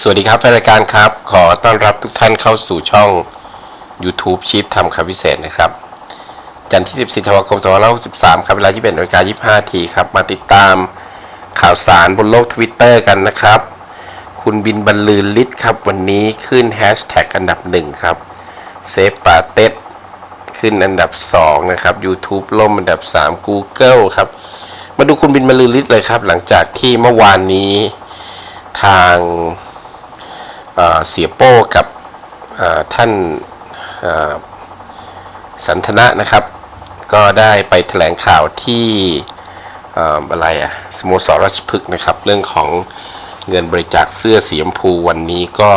สวัสดีครับแฟนรายการครับ ขอต้อนรับทุกท่านเข้าสู่ช่อง YouTube ชีพทำคำพิเศษนะครับ จันทร์ที่ 14ธันวาคม2563ครับเวลา21นาฬิกา25ทีครับ มาติดตามข่าวสารบนโลก Twitter กันนะครับ คุณบินบรรลือฤทธิ์ครับ วันนี้ขึ้นแฮชแท็กอันดับหนึ่งครับ เซฟปาเต็ดขึ้นอันดับ 2 นะครับ YouTube ล่มอันดับ 3 Google ครับ มาดูคุณบินบรรลือฤทธิ์เลยครับ หลังจากที่เมื่อวานนี้ทาง เสียโป้กับท่านสันทนะนะครับ ก็ได้ไปแถลงข่าวที่อะไรอะสโมสรราชพฤกษ์นะครับ เรื่องของเงินบริจาคเสื้อสีชมพูวันนี้ก็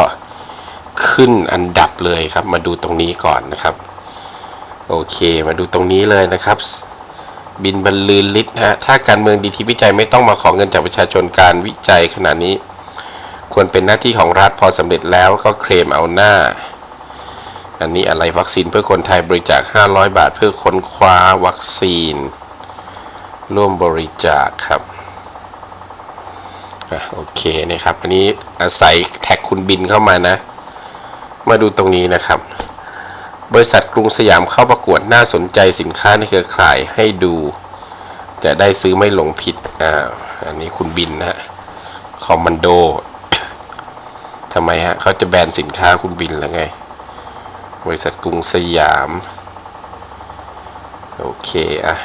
ขึ้นอันดับเลยครับ มาดูตรงนี้ก่อนนะครับ โอเคมาดูตรงนี้เลยนะครับ บินบรรลือฤทธิ์นะฮะถ้าการเมืองดีที่วิจัยไม่ต้องมาขอเงินจากประชาชนการวิจัยขนาดนี้ ควรเป็นหน้าที่ของรัฐพอสำเร็จแล้วก็เคลมเอาหน้า อันนี้อะไรวัคซีนเพื่อคนไทยบริจาค 500 บาท เพื่อค้นคว้าวัคซีน ร่วมบริจาคครับอะโอเคนะครับ อันนี้อาศัยแท็กคุณบินเข้ามานะ มาดูตรงนี้นะครับ บริษัทกรุงสยามเข้าประกวดน่าสนใจสินค้าในเครือข่ายให้ดู จะได้ซื้อไม่หลงผิดอ่าอันนี้คุณบินนะฮะคอมมานโด ทำไมฮะเขาจะแบนสินค้าคุณบินแล้วไง บริษัทกรุงสยาม โอเคอะ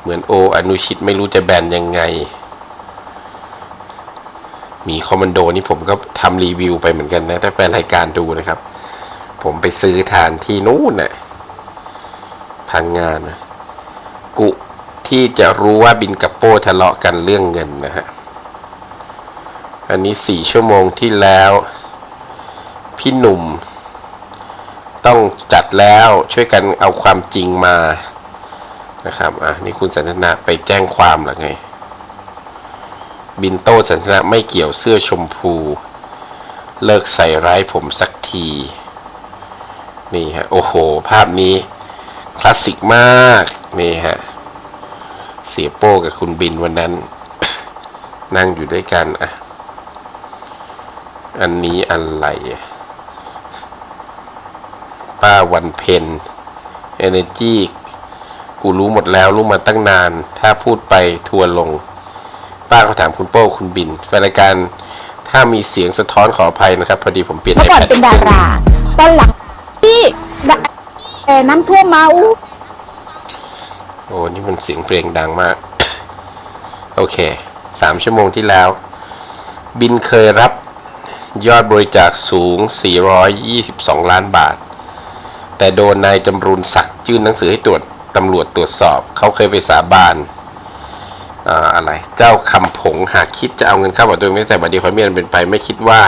เหมือนโออนุชิตไม่รู้จะแบนยังไง มีคอมมานโดนี่ผมก็ทำรีวิวไปเหมือนกันนะ ถ้าแฟนรายการดูนะครับ ผมไปซื้อทานที่นู่นน่ะพังงานนะ กุที่จะรู้ว่าบินกับโป้ทะเลาะกันเรื่องเงินนะฮะ อันนี้สี่ชั่วโมงที่แล้ว พี่หนุ่ม ต้องจัดแล้วช่วยกันเอาความจริงมานะครับอะนี่คุณสันทนะไปแจ้งความหรือไง บินโต้สันทนะไม่เกี่ยวเสื้อชมพู เลิกใส่ร้ายผมสักที นี่ฮะ โอ้โห ภาพนี้ คลาสสิกมาก นี่ฮะ เสียโป้กับคุณบินวันนั้น นั่งอยู่ด้วยกันอะ อันนี้อะไรอะป้าวันเพนเอเนจีกูรู้หมดแล้วรู้มาตั้งนาน ถ้าพูดไปทัวร์ลง ป้าเขาถามคุณโป้คุณบินแฟนรายการถ้ามีเสียงสะท้อนขออภัยนะครับ พอดีผมเปลี่ยนเมื่อก่อน iPad เป็นดารา ตอนหลังที่ดาแต่น้ำท่วมมาอู้โอ้นี่มันเสียงเพลงดังมาก โอเคสามชั่วโมงที่แล้ว บินเคยรับ ยอดบริจาคสูง 422 ล้านบาท แต่โดนนายจำรูนศักดิ์ยื่นหนังสือให้ตรวจตำรวจตรวจสอบ เขาเคยไปสาบานอ่าอะไร เจ้าคำผงหากคิดจะเอาเงินเข้าบัตรตัวเองไม่แต่บัตรดียวขอมีอันเป็นไปไม่คิดว่า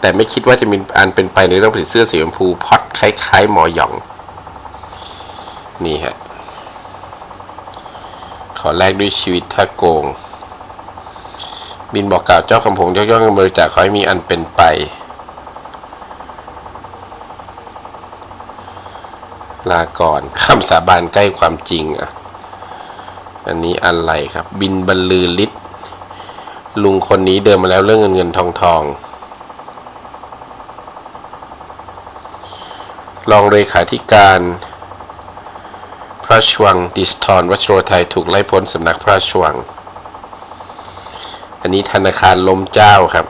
แต่ไม่คิดว่าจะมีอันเป็นไปในเรื่องผลิตเสื้อสีชมพูพอดคล้ายๆหมอหยอง นี่ฮะ ขอแลกด้วยชีวิตถ้าโกง บินบอกกล่าวเจ้าคำผงยกย่องเงินบริจาคขอให้มีอันเป็นไป ลาก่อนคำสาบานใกล้ความจริงอะ อันนี้อะไรครับ บินบรรลือฤทธิ์ลุงคนนี้เดินมาแล้วเรื่องเงินเงินทองทองรองเลขาธิการพระชวังดิสทอนวัชโรไทยถูกไล่พ้นสำนักพระชวัง อันนี้ธนาคารล้มเจ้าครับ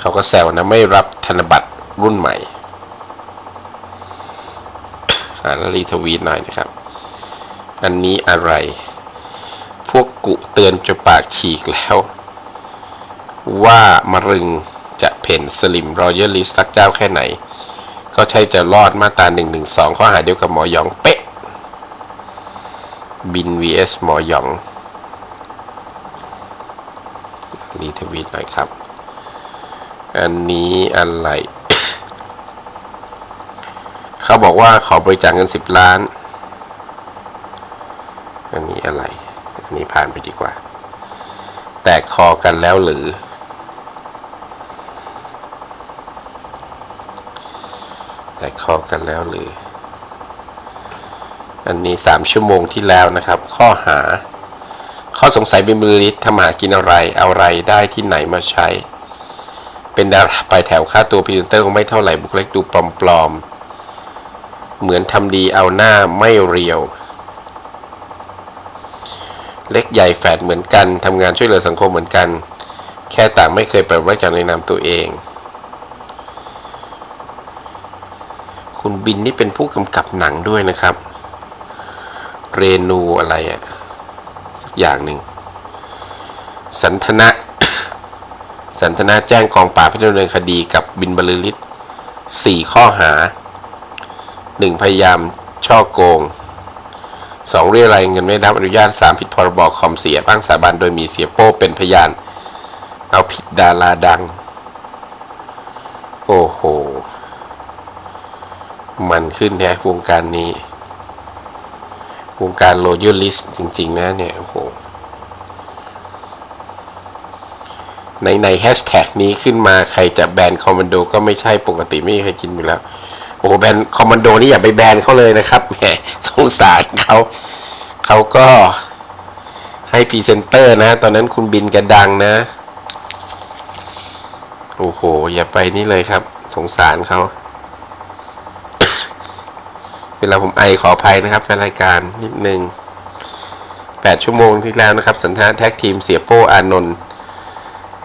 เขาก็แซวนะไม่รับธนบัตรรุ่นใหม่อ่านรีทวีตหน่อยนะครับ อันนี้อะไร พวกกุเตือนจะปากฉีกแล้ว ว่ามะรึงจะเพ่นสลิมรอยัลลิสตักเจ้าแค่ไหน ก็ใช่จะรอดมาตรา1นึข้อหาเดียวกับหมอหยองเป๊ะ บิน vs หมอหยอง รีทวีตหน่อยครับ อันนี้อะไร เขาบอกว่าขอบริจาคเงิน10ล้าน อันนี้อะไร อันนี้ผ่านไปดีกว่า แตกคอกันแล้วหรือ แตกคอกันแล้วหรือ อันนี้3ชั่วโมงที่แล้วนะครับ ข้อหา ข้อเขาสงสัยเป็นบริลิตทำหากินอะไรเอาอะไรได้ที่ไหนมาใช้ เป็นดาราปลายแถวค่าตัวพรีเซนเตอร์คงไม่เท่าไหร่บุคลิกดูปลอมๆ เหมือนทำดีเอาหน้าไม่เรียว เล็กใหญ่แฝดเหมือนกันทำงานช่วยเหลือสังคมเหมือนกัน แค่ต่างไม่เคยเปิดไว้จากในนามตัวเอง คุณบินนี่เป็นผู้กำกับหนังด้วยนะครับ เรนูอะไรอะสัก อย่างหนึ่ง สันทนะ สันทนาแจ้งกองปราบให้ดำเนินคดีกับบินบรรลือฤทธิ์สี่ข้อหาหนึ่งพยายามช่อโกงสองเรียรายเงินไม่ได้รับอนุญาตสามผิดพรบคอมเสียอ้างสาบันโดยมีเสียโป้เป็นพยาน เอาผิดดาราดัง โอ้โห มันขึ้นแฮะวงการนี้ วงการโลย a ลิสจริง ๆ นะเนี่ย โอ้โห ในในแฮชแท็กนี้ขึ้นมาใครจะแบนคอมมานโดก็ไม่ใช่ปกติไม่มีใครกินอยู่แล้ว โอ้แบนคอมมานโดนี่อย่าไปแบนเขาเลยนะครับแหมสงสารเขาเขาก็ให้พรีเซนเตอร์นะ ตอนนั้นคุณบินกระดังนะ โอ้โห อย่าไปนี่เลยครับ สงสารเขา วลาผมไอขออภัยนะครับแฟนรายการนิดนึง8ชั่วโมงที่แล้วนะครับ สันทนาแท็กทีมเสียโป้อานนท์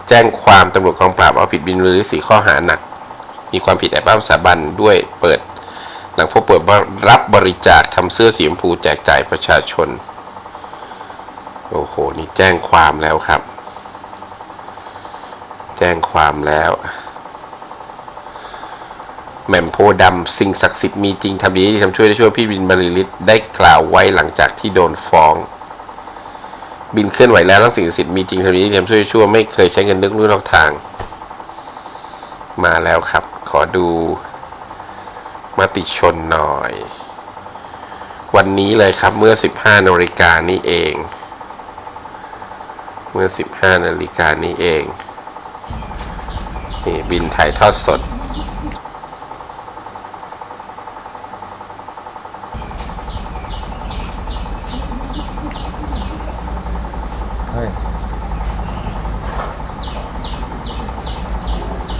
แจ้งความตำรวจกองปราบเอาผิดบินรือสีข้อหาหนัก มีความผิดแอบอ้างสถาบันด้วยเปิด หลังพบเปิดรับบริจาคทำเสื้อสีชมพูแจกจ่ายประชาชน โอ้โห นี่แจ้งความแล้วครับ แจ้งความแล้ว แหม่มโพดำสิ่งศักดิ์สิทธิ์มีจริงทำดีทำช่วยได้ช่วยพี่บินบรรลือฤทธิ์ได้กล่าวไว้หลังจากที่โดนฟ้อง บินเคลื่อนไหวแล้วทั้งสิ่งศักดิ์สิทธิ์มีจริงทำดีทำช่วยได้ช่วยไม่เคยใช้เงินนึกรู้นอกทาง มาแล้วครับ ขอดูมติชนหน่อย วันนี้เลยครับเมื่อ 15นาฬิกานี้เอง เมื่อ 15นาฬิกานี้เองนี่บินถ่ายทอดสด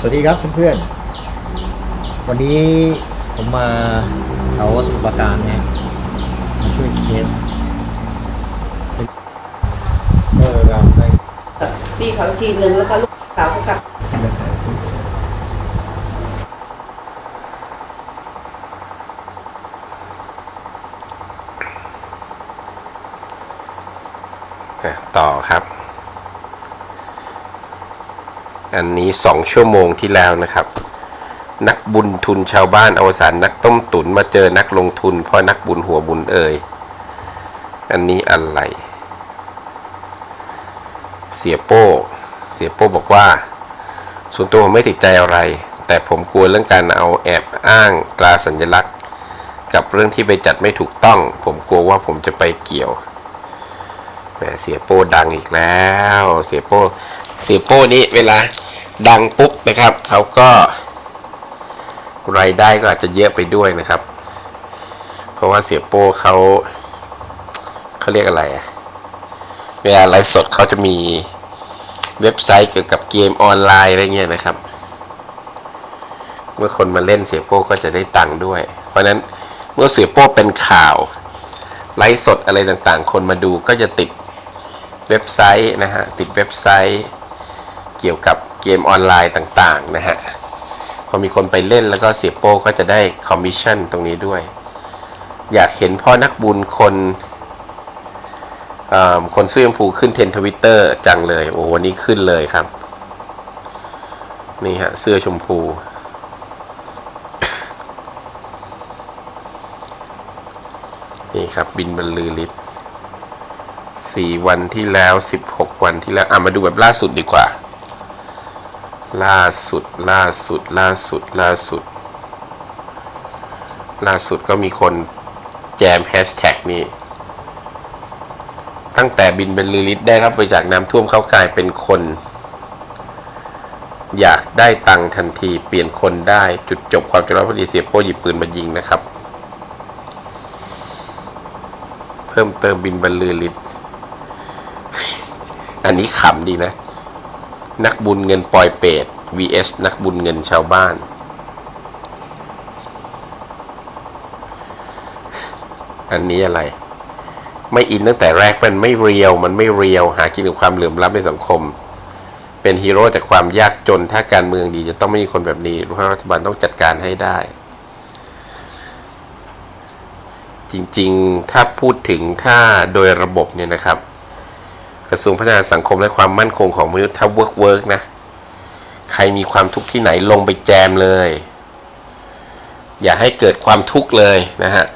สวัสดีครับเพื่อนๆ วันนี้ผมมาแถวสมุทรปราการเนี่ยมาช่วยเคสเออครับได้พี่เขาอีกทีหนึ่งแล้วก็ลูกสาวเขากลับ อะต่อครับ อันนี้สองชั่วโมงที่แล้วนะครับ นักบุญทุนชาวบ้านอวสานนักต้มตุนมาเจอนักลงทุนเพราะนักบุญหัวบุญเอ่ยอันนี้อะไร เสียโป้ เสียโป้บอกว่า ส่วนตัวผมไม่ติดใจอะไร แต่ผมกลัวเรื่องการเอาแอบอ้างตราสัญลักษณ์ กับเรื่องที่ไปจัดไม่ถูกต้อง ผมกลัวว่าผมจะไปเกี่ยวแหมเสียโป้ดังอีกแล้ว เสียโป้ เสียโป้นี่เวลาดังปุ๊บนะครับเขาก็รายได้ก็อาจจะเยอะไปด้วยนะครับ เพราะว่าเสียโป้เขาเขาเรียกอะไรอะเวลาไลฟ์สดเขาจะมีเว็บไซต์เกี่ยวกับเกมออนไลน์อะไรเงี้ยนะครับ เมื่อคนมาเล่นเสียโป้ก็จะได้ตังค์ด้วย เพราะฉะนั้นเมื่อเสียโป้เป็นข่าวไลฟ์สดอะไรต่างๆ คนมาดูก็จะติดเว็บไซต์นะฮะติดเว็บไซต์ เกี่ยวกับเกมออนไลน์ต่างๆนะฮะ พอมีคนไปเล่นแล้วก็เสียโป้ก็จะได้คอมมิชชั่นตรงนี้ด้วย อยากเห็นพ่อนักบุญคนอ่อคนเสื้อชมพูขึ้นเทนทวิตเตอร์จังเลย โอ้วันนี้ขึ้นเลยครับ นี่ฮะ เสื้อชมพูนี่ครับบินบรรลือฤทธิ์สี่วันที่แล้วสิบหกวันที่แล้ว อะ มาดูแบบล่าสุดดีกว่า ล่าสุด ล่าสุด ล่าสุด ล่าสุด ล่าสุดก็มีคนแจมแฮชแท็กนี้ ตั้งแต่บินบรรลือฤทธิ์ได้รับบริจาคน้ำท่วมเขากลายเป็นคน อยากได้ตังทันที เปลี่ยนคนได้จุดจบความจร้อนพอดีเสียโป้หยิบปืนมายิงนะครับ เพิ่มเติมบินบรรลือฤทธิ์อันนี้ขำดีนะ นักบุญเงินปลอยเปรต vs นักบุญเงินชาวบ้าน อันนี้อะไร ไม่อินตั้งแต่แรกมันไม่เรียวมันไม่เรียว หากินกับความเหลื่อมล้ำในสังคม เป็นฮีโร่จากความยากจนถ้าการเมืองดีจะต้องไม่มีคนแบบนี้รัฐบาลต้องจัดการให้ได้ จริงๆ ถ้าพูดถึงถ้าโดยระบบเนี่ยนะครับ กระทรวงพัฒนาสังคมและความมั่นคงของมนุษย์ถ้าเวิร์กเวิร์กนะ ใครมีความทุกข์ที่ไหนลงไปแจมเลย อย่าให้เกิดความทุกข์เลยนะฮะ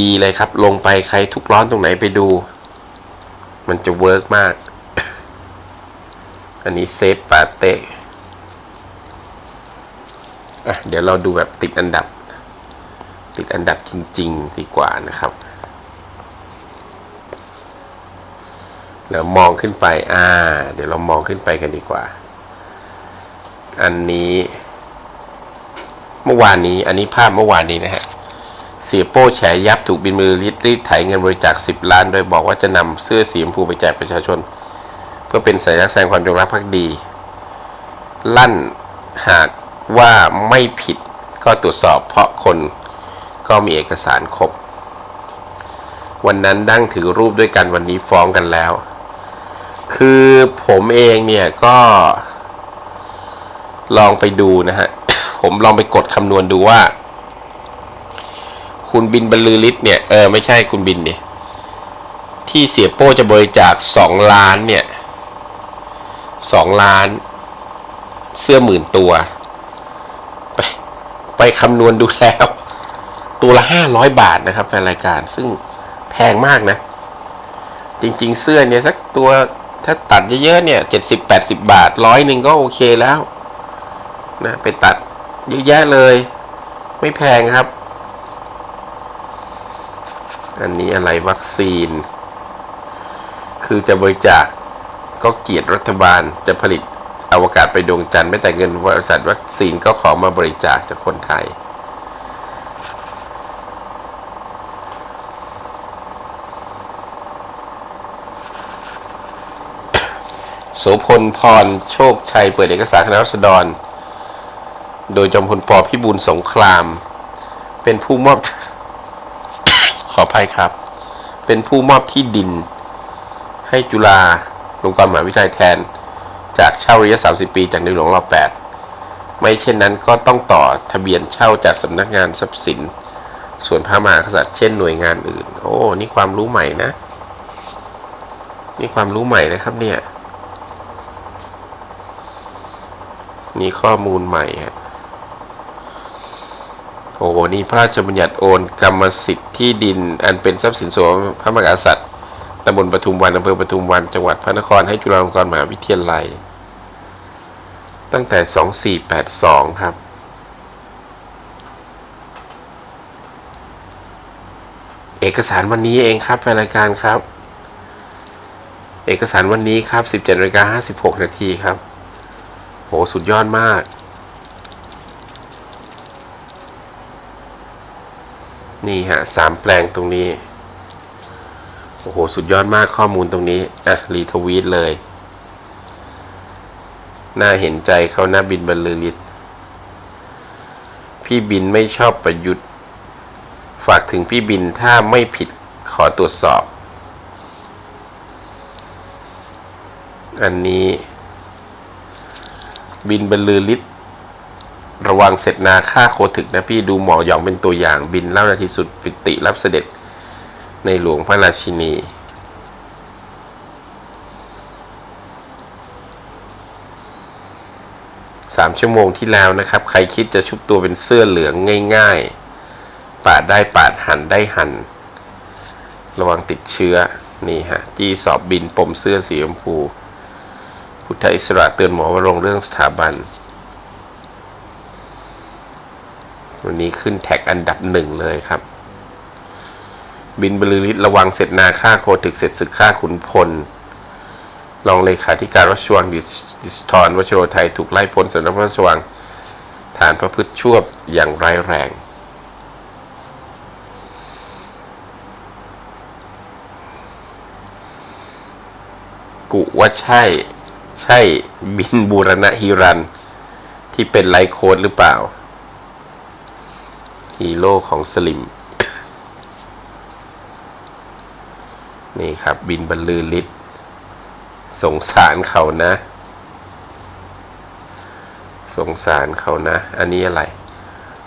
ดีๆเลยครับ ลงไปใครทุกข์ร้อนตรงไหนไปดู มันจะเวิร์กมาก อันนี้เซฟปาเต้อะเดี๋ยวเราดูแบบติดอันดับ ติดอันดับจริง ๆ ดีกว่านะครับ แล้วมองขึ้นไป อ่า เดี๋ยวเรามองขึ้นไปกันดีกว่า อันนี้ เมื่อวานนี้ อันนี้ภาพเมื่อวานนี้นะฮะ เสียโป้แฉยับถูกบินมือรีดรีดไถเงินบริจาค 10 ล้าน โดยบอกว่าจะนำเสื้อสีชมพูไปแจกประชาชน เพื่อเป็นสัญลักษณ์แสดงความจงรักภักดี ลั่นหากว่าไม่ผิดก็ตรวจสอบเพราะคนก็มีเอกสารครบ วันนั้นดั้งถือรูปด้วยกันวันนี้ฟ้องกันแล้ว คือผมเองเนี่ยก็ ลองไปดูนะฮะ ผมลองไปกดคำนวณดูว่า คุณบินบรรลือฤทธิ์เนี่ยเออไม่ใช่คุณบินเนี่ยที่เสียโป้จะบริจาคสองล้านเนี่ยสองล้าน เสื้อหมื่นตัว ไปไปคำนวณดูแล้ว ตัวละห้าร้อยบาทนะครับแฟนรายการซึ่งแพงมากนะ จริง ๆ เสื้อเนี่ยสักตัว ถ้าตัดเยอะๆเนี่ยเจ็ดสิบแปดสิบบาทร้อยหนึ่งก็โอเคแล้วนะไปตัดเยอะแยะเลย ไม่แพงครับ อันนี้อะไรวัคซีน คือจะบริจาคก็เกียดรัฐบาลจะผลิตอวกาศไปดวงจันทร์ไม่แต่เงินบริษัทวัคซีนก็ขอมาบริจาคจากคนไทย พลพรโชคชัยเปิดเอกสารคณะรัษฎร โดยจอมพลปพิบูลสงคราม เป็นผู้มอบ ขออภัยครับ เป็นผู้มอบที่ดิน ให้จุฬาลงกรณ์มหาวิทยาลัยแทน จากเช่าระยะ 30 ปีจากในหลวงรอ8ไม่เช่นนั้นก็ต้องต่อทะเบียนเช่าจากสำนักงานทรัพย์สิน ส่วนพระมหากษัตริย์เช่นหน่วยงานอื่น โอ้ นี่ความรู้ใหม่นะนี่ความรู้ใหม่นะครับเนี่ย นี่ข้อมูลใหม่ฮะโอ้โหนี่พระราชบัญญัติโอนกรรมสิทธิ์ที่ดิน อันเป็นทรัพย์สินส่วนพระมหากษัตริย์ตำบลปทุมวันอำเภอปทุมวันจังหวัดพระนครให้จุฬาลงกรณ์มหาวิทยาลัย ตั้งแต่ 2482 ครับ เอกสารวันนี้เองครับแฟนรายการครับ เอกสารวันนี้ครับ 17นาฬิกา56 นาทีครับ โหสุดยอดมาก นี่ฮะสามแปลงตรงนี้ โอ้โห สุดยอดมากข้อมูลตรงนี้ อะ รีทวีตเลย น่าเห็นใจเขานะบินบรรลือฤทธิ์พี่บินไม่ชอบประยุทธ์ ฝากถึงพี่บินถ้าไม่ผิดขอตรวจสอบ อันนี้ บินบรรลือฤทธิ์ระวังเสร็จนาฆ่าโคถึกนะพี่ดูหมอหยองเป็นตัวอย่างบินเล่านาทีสุดปิติรับเสด็จในหลวงพระราชินี สามชั่วโมงที่แล้วนะครับ ใครคิดจะชุบตัวเป็นเสื้อเหลืองง่าย ๆ ปาดได้ปาดหันได้หัน ระวังติดเชื้อ นี่ฮะ จี้สอบบินปมเสื้อสีชมพู พุทธอิสระเตือนหมอว่าลงเรื่องสถาบัน วันนี้ขึ้นแท็กอันดับหนึ่งเลยครับ บินบรรลือฤทธิ์ระวังเสร็จนาฆ่าโคถึกเสร็จศึกฆ่าขุนพลรองเลขาธิการวัชวังดิสดิสทรวชโรไทยถูกไล่พ้นสำนักพระราชวังฐานประพฤติชั่วอย่างร้ายแรง กุว่าใช่ ใช่บินบูรณะฮิรัน ที่เป็นไลฟ์โค้ดหรือเปล่า ฮีโร่ของสลิม นี่ครับบินบรรลือฤทธิ์สงสารเขานะ สงสารเขานะ อันนี้อะไร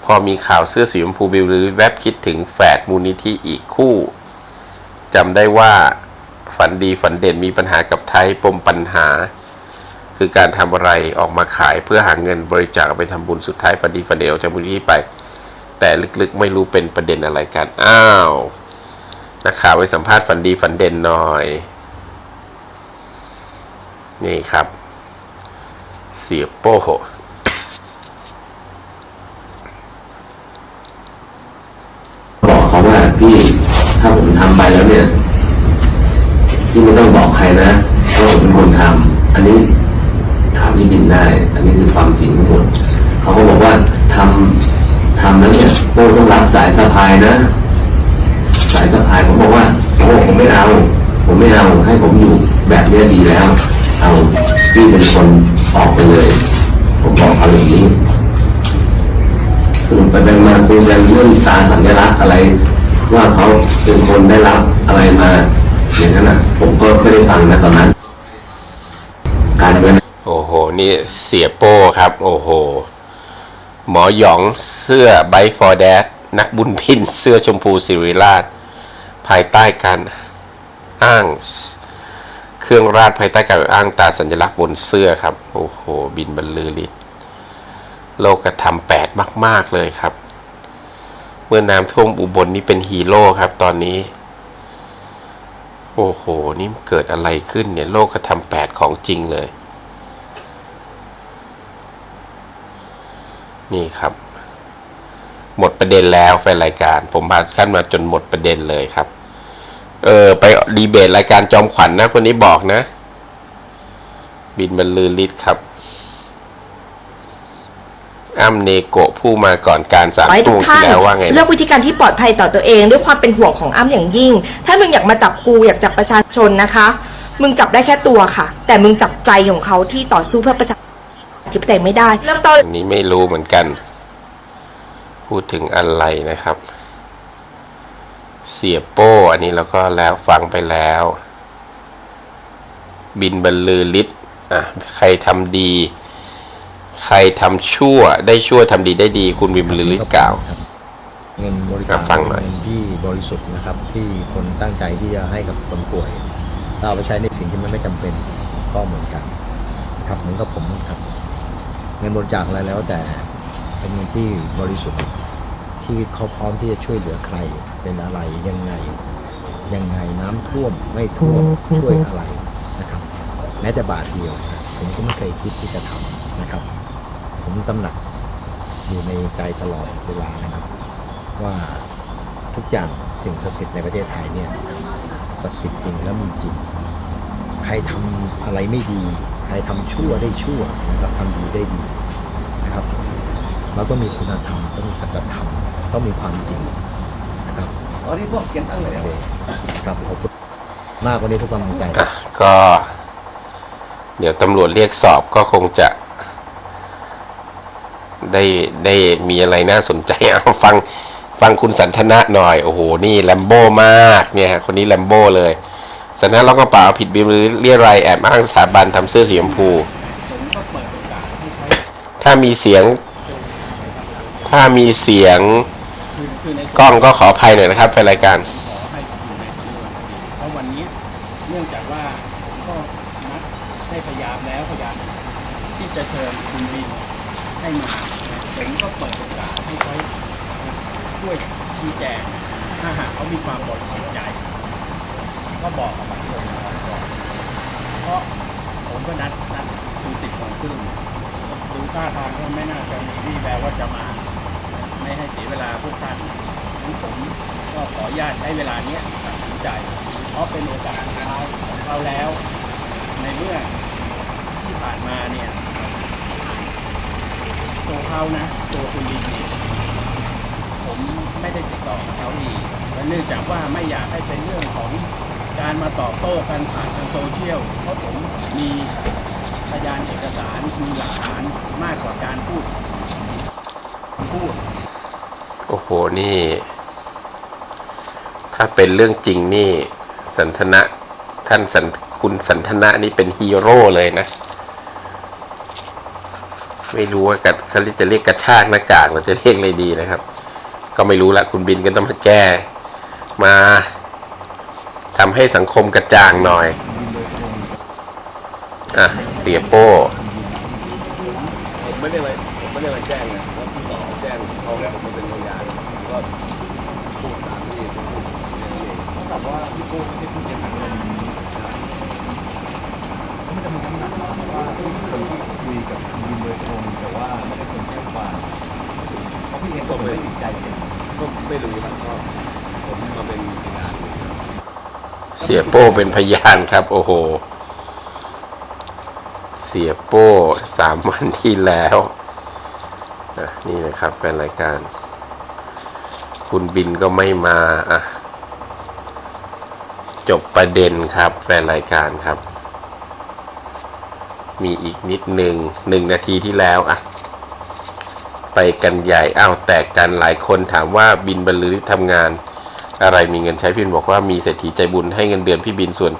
พอมีข่าวเสื้อสีชมพูบิลหรือแวบคิดถึงแฝดมูลนิธิอีกคู่จำได้ว่าฝันดีฝันเด่นมีปัญหากับไทยปมปัญหา คือการทำอะไรออกมาขายเพื่อหาเงินบริจาคไปทำบุญสุดท้ายฝันดีฝันเด่นออกจากมูลนิธิไป แต่ลึกๆไม่รู้เป็นประเด็นอะไรกัน อ้าวนักข่าวไปสัมภาษณ์ฝันดีฝันเด่นหน่อย นี่ครับ เสียโป้บอกเขาว่าพี่ถ้าผมทำไปแล้วเนี่ย พี่ไม่ต้องบอกใครนะเพราะผมเป็นคนทำอันนี้ ถามพี่บินได้ อันนี้คือความจริงทั้งหมดเขาก็บอกว่าทำทำแล้วเนี่ยโป้ต้องรับสายสะพายนะ สายสะพายผมบอกว่าโอ้ผมไม่เอา ผมไม่เอาให้ผมอยู่แบบนี้ดีแล้ว เอาพี่เป็นคนออกไปเลย ผมบอกเขาอย่างนี้สรุปไปเป็นมาคุยกันเรื่องตาสัญลักษณ์อะไร ว่าเขาเป็นคนได้รับอะไรมาอย่างนั้นนะผมก็ไม่ได้ฟังนะตอนนั้น การเงิน โอ้โห นี่เสียโป้ครับ โอ้โห หมอหยองเสื้อไบฟอร์แดดนักบุญพินเสื้อชมพูสิริราช ภายใต้การอ้าง เครื่องราชภายใต้การอ้างตาสัญลักษณ์บนเสื้อครับ โอ้โห บินบรรลือฤทธิ์โลกธรรมแปดมาก ๆ เลยครับ เมื่อน้ำท่วมอุบลนี่เป็นฮีโร่ครับ ตอนนี้ โอ้โห นี่เกิดอะไรขึ้นเนี่ย โลกธรรมแปดของจริงเลย นี่ครับ หมดประเด็นแล้วแฟนรายการ ผมพาขั้นมาจนหมดประเด็นเลยครับ เออไปดีเบตรายการจอมขวัญนนะคนนี้บอกนะ บินบรรลือฤทธิ์ครับอ้ำเนโกะผู้มาก่อนการสามไว้ชั่ทุวกโมงท่าที่นแล้วว่าไงเลืนะอกวิธีการที่ปลอดภัยต่อตัวเอง ด้วยความเป็นห่วงของอ้ำอย่างยิ่ง ถ้ามึงอยากมาจับกูอยากจับประชาชนนะคะ มึงจับได้แค่ตัวค่ะ แต่มึงจับใจของเขาที่ต่อสู้เพื่อประชา ธิปไตยไม่ได้ เริ่มต้นอันนี้ไม่รู้เหมือนกัน พูดถึงอะไรนะครับ เสียโป้ อันนี้เราก็แล้วฟังไปแล้ว บินบรรลือฤทธิ์อะใครทำดี ใครทำชั่วได้ชั่วทำดีได้ดี คุณบินบรรลือฤทธิ์กล่าว เงินบริจาคฟังหน่อย เงินที่บริสุทธิ์นะครับ ที่คนตั้งใจที่จะให้กับคนป่วยถ้าเอาไปใช้ในสิ่งที่มันไม่จำเป็นก็เหมือนกัน ครับเหมือนกับผมครับ เงินบริจาคอะไรแล้วแต่เป็นเงินที่บริสุทธิ์ที่เขาพร้อมที่จะช่วยเหลือใครเป็นอะไรยังไงยังไงน้ำท่วมไม่ท่วมช่วยอะไรนะครับ แม้แต่บาทเดียว ผมก็ไม่เคยคิดที่จะทำนะครับ ผมตำหนักอยู่ในใจตลอดเวลานะครับ ว่าทุกอย่างสิ่งศักดิ์สิทธิ์ในประเทศไทยเนี่ยศักดิ์สิทธิ์จริงและมีจริง ใครทำอะไรไม่ดีใครทำชั่วได้ชั่วนะครับทำดีได้ดีนะครับ เราต้องมีคุณธรรมต้องมีสัจธรรมต้องมีความจริงนะครับตอนนี้พวกเขียนตั้งเลยโอเคครับขอบคุณมากกว่านี้ทุกกำลังใจอะก็ เดี๋ยวตำรวจเรียกสอบก็คงจะ ได้ได้มีอะไรน่าสนใจเอาฟังฟังคุณสันทนะหน่อย โอ้โห นี่แลมโบ้มากเนี่ยคนนี้แลมโบ้เลย สันทนะล็อกกระเป๋าผิดบิลหรือเรียรายแอบอ้างสถาบันทำเสื้อสีชมพู ถ้ามีเสียง ถ้ามีเสียงกล้องก็ขออภัยหน่อยนะครับแฟนรายการขอให้อยู่ในสำนวนคดีเพราะวันนี้เนื่องจากว่าก็นัดได้พยายามแล้วพยายามที่จะเชิญคุณบินให้มาผมก็เปิดโอกาสให้เขาช่วยชี้แจงถ้าหากเขามีความบริสุทธิ์ ก็บอกกับสังคมก่อนเพราะผมก็นัดนัดคือสิบโมงครึ่งดูท่าทางก็ไม่น่าจะมีวี่แววว่าจะมา ไม่ให้เสียเวลาพวกท่านงั้นผมก็ขออนุญาตใช้เวลาเนี้ยตัดสินใจ เพราะเป็นโอกาสดท้ายของเขาแล้ว ในเมื่อที่ผ่านมาเนี่ยตัวเขานะ ตัวคุณลินเนี่ยผมไม่ได้ติดต่อเขาอีและเนื่องจากว่าไม่อยากให้เป็นเรื่องของ การมาตอบโต้กันผ่านทางโซเชียลเพราะผมมีพยานเอกสารมีหลักฐานมากกว่าการพูดพูด โอ้โห นี่ ถ้าเป็นเรื่องจริงนี่ สันทนะท่านสันคุณสันทนะนี่เป็นฮีโร่เลยนะ ไม่รู้ว่ากัเขาจะเรียกกระชากหน้ากากเราจะเรียกอะไรดีนะครับ ก็ไม่รู้ละคุณบินก็ต้องมาแก้ มา ทำให้สังคมกระจ่างหน่อย อะ เสียโป้ผมไม่ได้ไปผมไม่ได้ไปแจ้งไงแล้วพี่ต่อแจ้งเขาแล้วผมเป็นพยานก็พูดตามที่เขาพูดแค่นั้เองแต่ว่าพี่โก้ไม่ใช่ผู้เสียหายเลยไม่จะมีคำถามว่าคนที่คุยกับคุณบินโดยตรงแต่ว่าไม่ได้เป็นแจ้งความเพราะพี่เองก็ไม่ได้ติดใจเองก็ไม่รู้ครับก็ผมมาเป็นพยาน เสียโป้เป็นพยานครับ โอ้โห เสียโป้สามวันที่แล้วอะนี่นะครับแฟนรายการ คุณบินก็ไม่มาอะจบประเด็นครับแฟนรายการครับ มีอีกนิดหนึ่งหนึ่งนาทีที่แล้วอะ ไปกันใหญ่อ้าวแตกกันหลายคนถามว่าบินบรรลือทำงาน อะไรมีเงินใช้พี่บินบอกว่ามีเศรษฐีใจบุญให้เงินเดือนพี่บินส่วน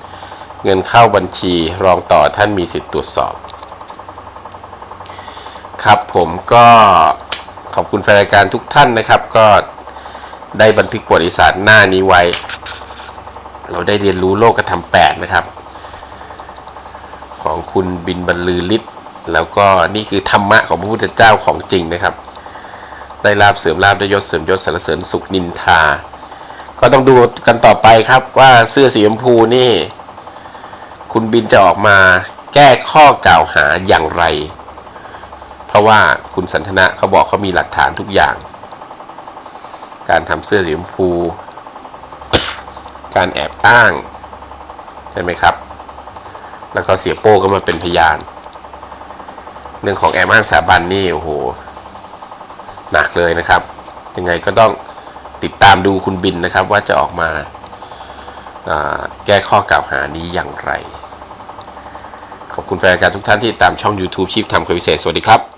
เงินเข้าบัญชีรองต่อท่านมีสิทธิ์ตรวจสอบ ครับผมก็ขอบคุณแฟนรายการทุกท่านนะครับ ก็ได้บันทึกประวัติศาสตร์หน้านี้ไว้ เราได้เรียนรู้โลกธรรมแปดนะครับ ของคุณบินบรรลือฤทธิ์แล้วก็นี่คือธรรมะของพระพุทธเจ้าของจริงนะครับ ได้ลาบเสริมลาบได้ยศเสริมยศสรรเสริญสุขนินทา ก็ต้องดูกันต่อไปครับว่าเสื้อสีชมพูนี่ คุณบินจะออกมาแก้ข้อกล่าวหาอย่างไร เพราะว่าคุณสันทนะเขาบอกเขามีหลักฐานทุกอย่าง การทำเสื้อสีชมพู การแอบอ้าง ใช่ไหมครับ แล้วก็เสียโป้ก็มาเป็นพยานเรื่องของแอบอ้างสถาบันนี่โอ้โหหนักเลยนะครับ ยังไงก็ต้อง ติดตามดูคุณบินนะครับว่าจะออกมาแก้ข้อกล่าวหานี้อย่างไร ขอบคุณแฟนรายการทุกท่านที่ติดตามช่อง YouTube ชีพทำควิเศษ สวัสดีครับ